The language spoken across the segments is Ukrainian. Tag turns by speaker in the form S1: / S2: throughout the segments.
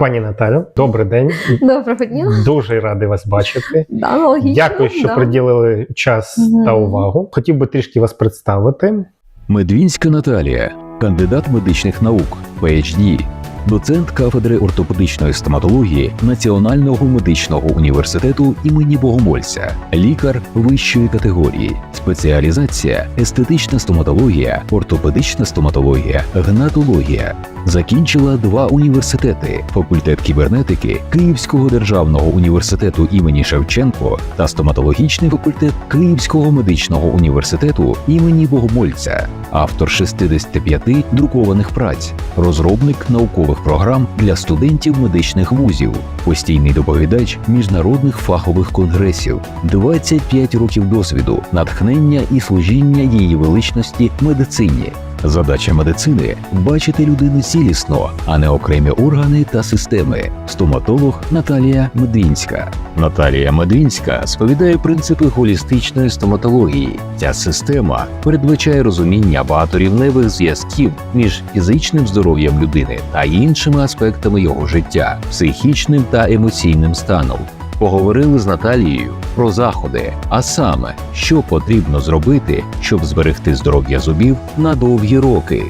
S1: Пані Наталю, добрий день.
S2: Доброго дня.
S1: Дуже радий вас бачити.
S2: Да, логічно,
S1: Дякую, що
S2: да.
S1: приділили час
S2: угу.
S1: та увагу. Хотів би трішки вас представити.
S3: Медвінська Наталія, кандидат медичних наук, PhD, доцент кафедри ортопедичної стоматології Національного медичного університету імені Богомольця, лікар вищої категорії, спеціалізація естетична стоматологія, ортопедична стоматологія, гнатологія. Закінчила два університети: факультет кібернетики Київського державного університету імені Шевченко та стоматологічний факультет Київського медичного університету імені Богомольця, автор 65 друкованих праць, розробник наукових програм для студентів медичних вузів, постійний доповідач міжнародних фахових конгресів, 25 років досвіду, натхнення і служіння її величності медицині. Задача медицини бачити людину цілісно, а не окремі органи та системи. Стоматолог Наталія Медвінська. Наталія Медвінська сповідає принципи холістичної стоматології. Ця система передбачає розуміння багаторівневих зв'язків між фізичним здоров'ям людини та іншими аспектами його життя, психічним та емоційним станом. Поговорили з Наталією про заходи, а саме, що потрібно зробити, щоб зберегти здоров'я зубів на довгі роки.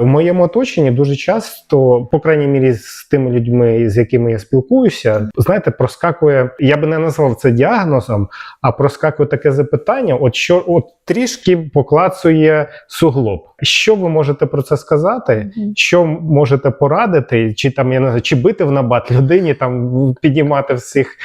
S1: В моєму оточенні дуже часто, по крайній мірі, з тими людьми, з якими я спілкуюся, знаєте, проскакує. Я би не назвав це діагнозом, а проскакує таке запитання: от що от трішки поклацує суглоб. Що ви можете про це сказати? Що можете порадити, чи там я не знаю, чи бити в набат людині, там піднімати всіх,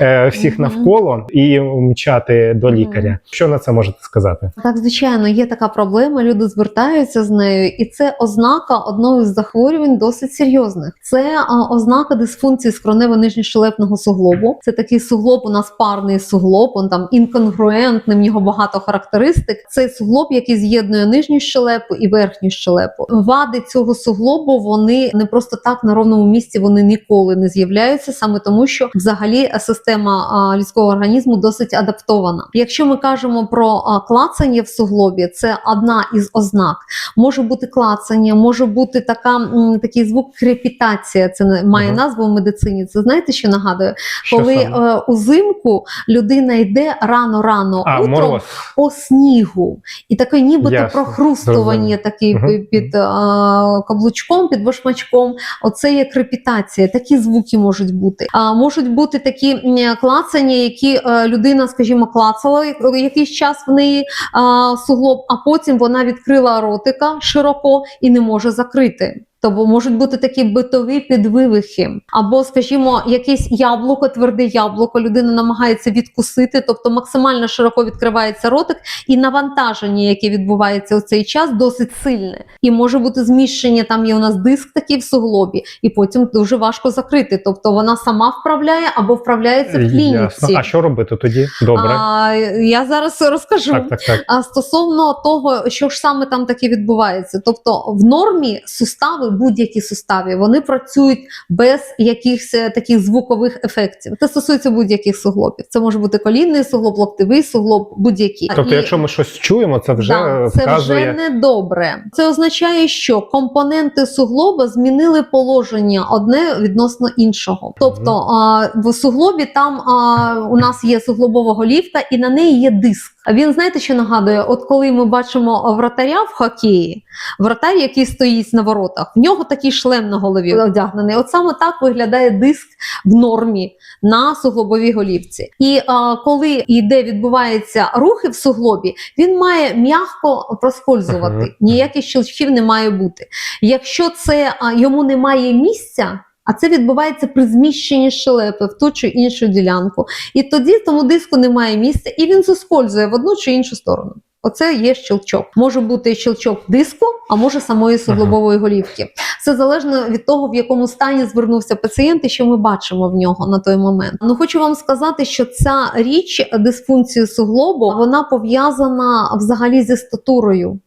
S1: е, всіх навколо і мчати до лікаря? Що на це можете сказати?
S2: Так, звичайно, є така проблема. Люди звертаються з нею, і це ознака одного із захворювань досить серйозних. Це ознака дисфункції скронево-нижньощелепного суглобу. Це такий суглоб, у нас парний суглоб, он там інконгруентний, в нього багато характеристик. Це суглоб, який з'єднує нижню щелепу і верхню щелепу. Вади цього суглобу вони не просто так на ровному місці вони ніколи не з'являються, саме тому, що взагалі система людського організму досить адаптована. Якщо ми кажемо про клацання в суглобі, це одна із ознак. Може бути клацання, може бути така такий звук крепітація. Це не- має
S1: Мгм.
S2: назву в медицині. Це знаєте, що нагадує?
S1: Що
S2: Коли е, узимку людина йде рано-рано
S1: а,
S2: утром
S1: мороз.
S2: по снігу, і таке нібито
S1: Ясно,
S2: прохрустування такий
S1: Мгм.
S2: під, а, каблучком, під башмачком. Оце є крепітація. Такі звуки можуть бути. А можуть бути такі клацання, які е, людина, скажімо, клацала якийсь час в неї а, суглоб, а потім вона відкрила ротика широко і не може закрити. Тобто можуть бути такі битові підвивихи, або, скажімо, якесь яблуко, тверде яблуко, людина намагається відкусити, тобто максимально широко відкривається ротик, і навантаження, яке відбувається у цей час, досить сильне. І може бути зміщення. Там є у нас диск такий в суглобі, і потім дуже важко закрити. Тобто вона сама вправляє або вправляється в клініці.
S1: Ясно. А що робити тоді? Добре.
S2: А, я зараз розкажу.
S1: Так, так, так.
S2: А стосовно того, що ж саме там таке відбувається, тобто в нормі сустави, будь-які сустави, вони працюють без якихось е, таких звукових ефектів. Це стосується будь-яких суглобів. Це може бути колінний суглоб, локтевий суглоб, будь-які.
S1: Тобто,
S2: І-
S1: якщо ми щось чуємо, це вже
S2: Да, це
S1: вказує.
S2: вже недобре. Це означає, що компоненти суглоба змінили положення одне відносно іншого. Тобто а, в суглобі там а, у нас є суглобова голівка, і на неї є диск. Він знаєте, що нагадує? От коли ми бачимо вратаря в хокеї, вратар, який стоїть на воротах, в нього такий шлем на голові одягнений. От саме так виглядає диск в нормі на суглобовій голівці. І а, коли йде відбуваються рухи в суглобі, він має м'яко проскользувати. Ніяких щелчків не має бути. Якщо це а, йому немає місця. А це відбувається при зміщенні щелепи в ту чи іншу ділянку. І тоді тому диску немає місця, і він заскользує в одну чи іншу сторону. Оце є щелчок. Може бути щелчок диску, а може самої суглобової голівки. Все залежно від того, в якому стані звернувся пацієнт і що ми бачимо в нього на той момент. Ну хочу вам сказати, що ця річ дисфункції суглобу вона пов'язана взагалі зі статурою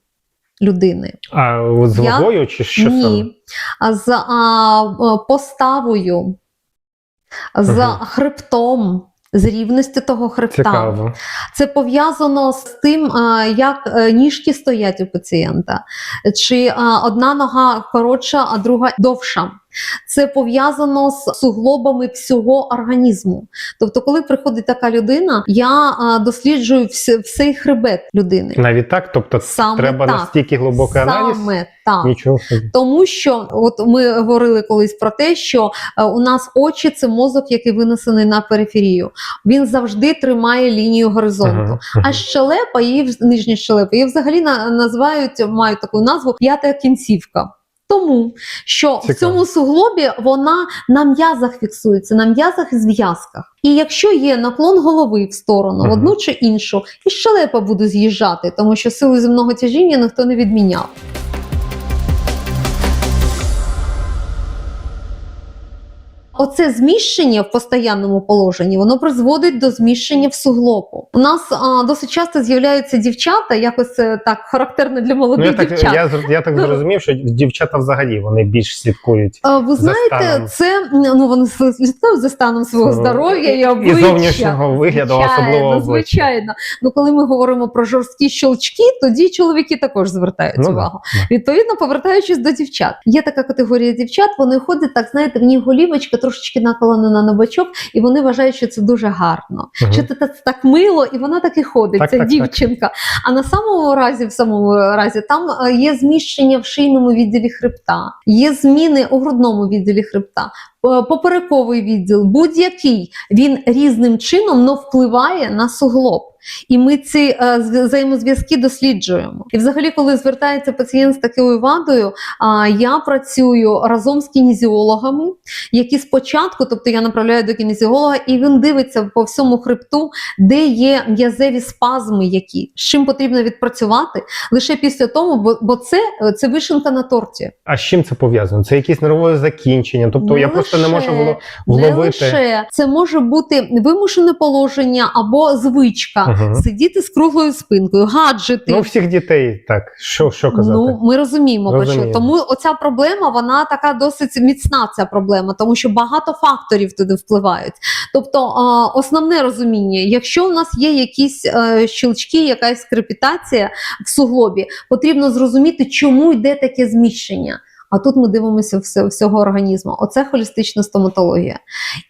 S2: людини.
S1: А от з
S2: Я-
S1: чи що?
S2: Ні, саме? з а, поставою, з
S1: Мгм.
S2: хребтом. З рівності того хребта
S1: Цікаво.
S2: це пов'язано з тим, а, як е, ніжки стоять у пацієнта, чи а, одна нога коротша, а друга довша. Це пов'язано з суглобами всього організму. Тобто, коли приходить така людина, я а, досліджую вс- всей хребет людини.
S1: Навіть так, тобто
S2: Саме
S1: треба
S2: так.
S1: настільки глибокий аналіз.
S2: Саме так.
S1: Нічого.
S2: Тому що от ми говорили колись про те, що е, у нас очі це мозок, який винесений на периферію. Він завжди тримає лінію горизонту.
S1: Ага,
S2: А щелепа, її нижня щелепа, її взагалі на- називають, мають таку назву п'ята кінцівка. Тому що в цьому суглобі вона на м'язах фіксується, на м'язах і зв'язках. І якщо є наклон голови в сторону, в одну чи іншу, і щелепа буде з'їжджати, тому що силу земного тяжіння ніхто не відміняв. Оце зміщення в постоянному положенні воно призводить до зміщення в суглобу. У нас а, досить часто з'являються дівчата, якось так характерно для
S1: Ну,
S2: молодих
S1: я, так, я, я так зрозумів, що дівчата взагалі вони більш слідкують.
S2: А, Ви
S1: за
S2: знаєте,
S1: станом.
S2: це ну вони слідкують за станом свого
S1: Свого-
S2: здоров'я і
S1: І зовнішнього вигляду,
S2: Звичайно,
S1: особливо
S2: звичайно. Ну коли ми говоримо про жорсткі щелчки, тоді чоловіки також звертають
S1: Ну, да,
S2: увагу.
S1: да.
S2: Відповідно, повертаючись до дівчат, є така категорія дівчат. Вони ходять так, знаєте, в ній голівочка трошечки наколонена на бочок, і вони вважають, що це дуже гарно.
S1: Угу.
S2: Що це так, так мило, і вона так і ходить,
S1: Так,
S2: ця
S1: так, так.
S2: А на самому разі, в самому разі, там е, є зміщення в шийному відділі хребта, є зміни у грудному відділі хребта. Е, Поперековий відділ, будь-який він різним чином но впливає на суглоб. І ми ці е, взаємозв'язки досліджуємо. І взагалі, коли звертається пацієнт з такою вадою, а, я працюю разом з кінезіологами, які спочатку, тобто я направляю до кінезіолога, і він дивиться по всьому хребту, де є м'язеві спазми, які з чим потрібно відпрацювати лише після того, бо, бо це, це вишенка на торті.
S1: А з чим це пов'язано? Це якісь нервове закінчення. Тобто
S2: Не
S1: я просто не можу
S2: лише,
S1: вло-
S2: Не лише це може бути вимушене положення або звичка
S1: Мгм.
S2: сидіти з круглою спинкою, гаджети.
S1: Ну, всіх дітей так. Що, що казати?
S2: Ну, ми розуміємо.
S1: Розуміємо.
S2: тому оця проблема вона така досить міцна. Ця проблема, тому що багато факторів туди впливають. Тобто, основне розуміння, якщо у нас є якісь е, щелчки, якась крепітація в суглобі, потрібно зрозуміти, чому йде таке зміщення. А тут ми дивимося всього організму. Оце холістична стоматологія.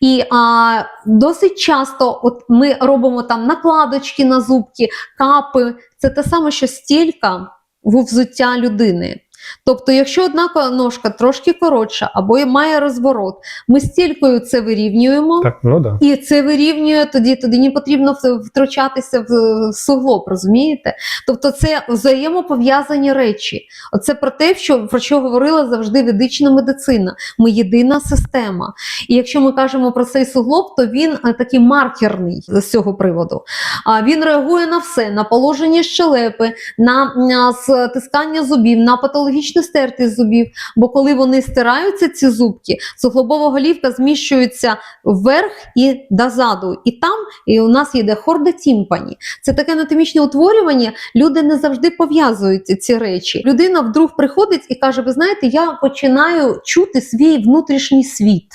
S2: І а, досить часто от ми робимо там накладочки на зубки, капи. Це те саме, що стілька в взуття людини. Тобто, якщо одна ножка трошки коротша або має розворот, ми стількою це вирівнюємо.
S1: Так, ну да.
S2: І це вирівнює тоді, тоді не потрібно втручатися в суглоб, розумієте? Тобто це взаємопов'язані речі. Оце про те, що про що говорила завжди ведична медицина. Ми єдина система. І якщо ми кажемо про цей суглоб, то він е, такий маркерний з цього приводу. А він реагує на все: на положення щелепи, на, на стискання зубів, на патологічну з зубів. Бо коли вони стираються, ці зубки, суглобова голівка зміщується вверх і дозаду. І там і у нас йде хорда тімпані. Це таке анатомічне утворювання. Люди не завжди пов'язують ці речі. Людина вдруг приходить і каже: Ви знаєте, я починаю чути свій внутрішній світ.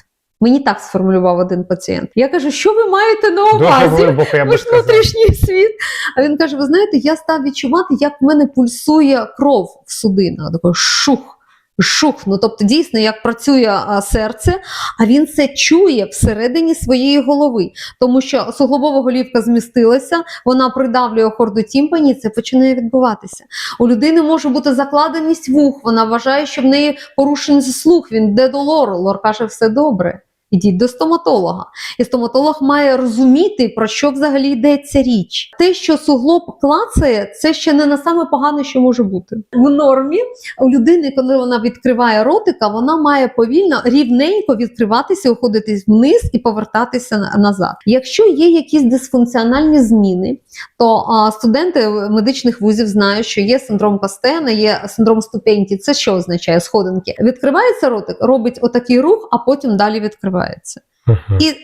S2: Мені так сформулював один пацієнт. Я кажу, що ви маєте на увазі? Ваш внутрішній світ. А він каже: Ви знаєте, я став відчувати, як в мене пульсує кров в судинах. Такий шух. Шух, ну тобто дійсно як працює а, серце, а він це чує всередині своєї голови, тому що суглобова голівка змістилася, вона придавлює хорду тімпані, і це починає відбуватися. У людини може бути закладеність вух, вона вважає, що в неї порушений слух, він йде до лору. Лор каже, все добре. Ідіть до стоматолога. І стоматолог має розуміти, про що взагалі йдеться річ. Те, що суглоб клацає, це ще не на саме погане, що може бути. В нормі у людини, коли вона відкриває ротика, вона має повільно рівненько відкриватися, уходити вниз і повертатися назад. Якщо є якісь дисфункціональні зміни, то а, студенти медичних вузів знають, що є синдром Костена, є синдром ступеньки. Це що означає сходинки? Відкривається ротик, робить отакий рух, а потім далі відкривається.
S1: Мгм.
S2: І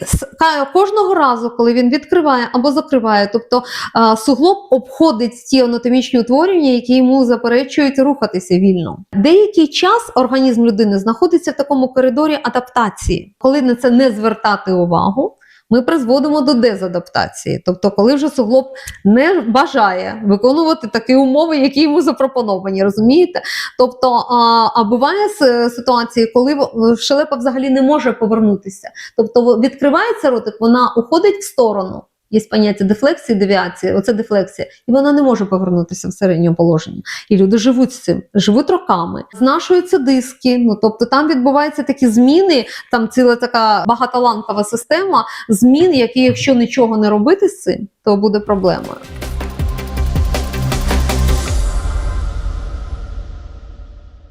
S2: кожного разу, коли він відкриває або закриває, тобто а, суглоб обходить ті анатомічні утворення, які йому заперечують рухатися вільно. Деякий час організм людини знаходиться в такому коридорі адаптації, коли на це не звертати увагу. Ми призводимо до дезадаптації. Тобто, коли вже суглоб не бажає виконувати такі умови, які йому запропоновані, розумієте? Тобто, а, а буває ситуації, коли щелепа взагалі не може повернутися. Тобто відкривається ротик, вона уходить в сторону. Є поняття дефлексії, девіації, оце дефлексія, і вона не може повернутися в середньому положенні. І люди живуть з цим, живуть роками. Знашуються диски. Ну тобто там відбуваються такі зміни, там ціла така багатоланкова система змін, які, якщо нічого не робити з цим, то буде проблемою.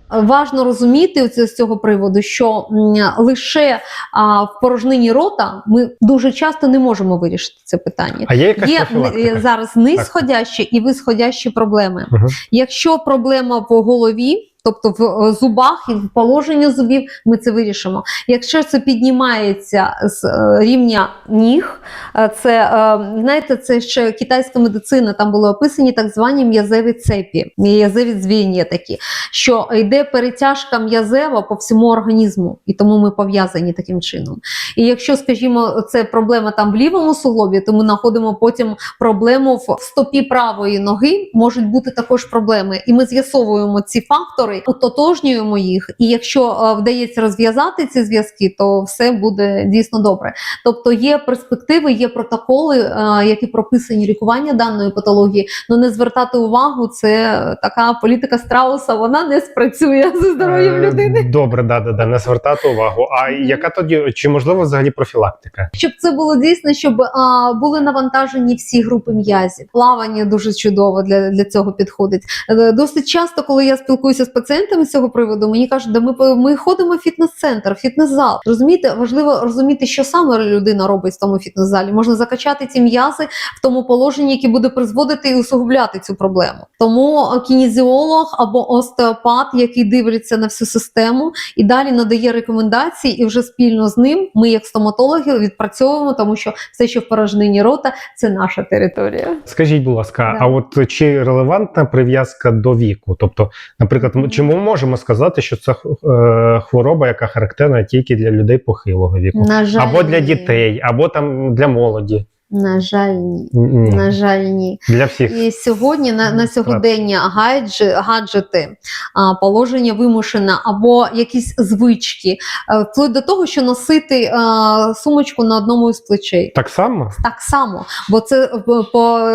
S2: Важно розуміти з цього приводу, що лише а, в порожнині рота ми дуже часто не можемо вирішити це питання.
S1: А є якась
S2: Є зараз нисходящі і висходящі проблеми.
S1: Угу.
S2: Якщо проблема в голові, тобто в е, зубах і в положенні зубів, ми це вирішимо. Якщо це піднімається з е, рівня ніг, е, це знаєте, це ще китайська медицина. Там були описані так звані м'язеві цепі, м'язеві дзвіння такі, що йде перетяжка м'язева по всьому організму, і тому ми пов'язані таким чином. І якщо, скажімо, це проблема там в лівому суглобі, то ми знаходимо потім проблему в стопі правої ноги. Можуть бути також проблеми, і ми з'ясовуємо ці фактори, утотожнюємо їх. І якщо е, вдається розв'язати ці зв'язки, то все буде дійсно добре. Тобто є перспективи, є протоколи, е, які прописані лікування даної патології. Ну не звертати увагу, це така політика страуса. Вона не спрацює зі здоров'ям
S1: Е,
S2: людини.
S1: Добре, да, да, да, не звертати увагу. А яка тоді, чи можливо взагалі профілактика?
S2: Щоб це було дійсно, щоб а, були навантажені всі групи м'язів. Плавання дуже чудово для, для цього підходить. Досить часто, коли я спілкуюся з пацієнтами з цього приводу, мені кажуть, да ми, ми ходимо в фітнес-центр, фітнес-зал. Розумієте, важливо розуміти, що саме людина робить в тому фітнес-залі. Можна закачати ці м'язи в тому положенні, яке буде призводити і усугубляти цю проблему. Тому е, кінезіолог або остеопат, який дивиться на всю систему, і далі надає рекомендації, і вже спільно з ним ми, як стоматологи, відпрацьовуємо, тому що все, що в порожнині рота, це наша територія.
S1: Скажіть, будь ласка,
S2: Да.
S1: а от чи релевантна прив'язка до віку? Тобто, наприклад. Чи ми можемо сказати, що це е, хвороба, яка характерна тільки для людей похилого віку?
S2: На жаль,
S1: Або для дітей, або там для молоді?
S2: На жаль, ні.
S1: Ні.
S2: На жаль, ні.
S1: Для всіх.
S2: І сьогодні на, на сьогодення гаджі, гаджети, а, положення вимушене або якісь звички, е, вплоть до того, що носити е, сумочку на одному із плечей.
S1: Так само?
S2: Так само, бо це е, по,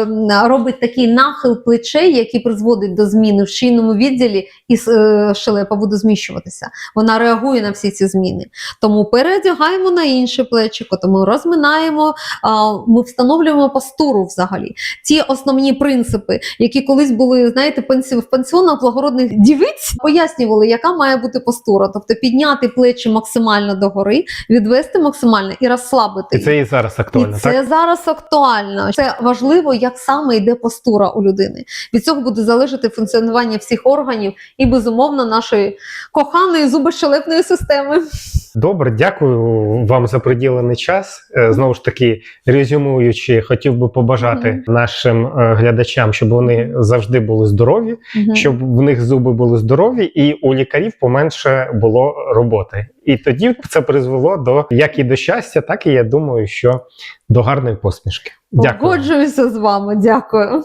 S2: робить такий нахил плечей, який призводить до зміни в шийному відділі, і е, щелепа буде зміщуватися. Вона реагує на всі ці зміни. Тому переодягаємо на інше плечико, тому розминаємо, а, ми встановлюємо постуру взагалі. Ті основні принципи, які колись були, знаєте, в пансіонах благородних дівиць пояснювали, яка має бути постура. Тобто підняти плечі максимально догори, відвести максимально і розслабити.
S1: І це і зараз актуально,
S2: І це
S1: так?
S2: зараз актуально. Це важливо, як саме йде постура у людини. Від цього буде залежати функціонування всіх органів і, безумовно, нашої коханої зубощелепної системи.
S1: Добре, дякую вам за приділений час. Е, Знову ж таки, резюмуючи, хотів би побажати
S2: Мгм.
S1: нашим е, глядачам, щоб вони завжди були здорові, щоб в них зуби були здорові, і у лікарів поменше було роботи. І тоді це призвело до як і до щастя, так і я думаю, що до гарної посмішки. Дякую.
S2: Погоджуюся з вами. Дякую.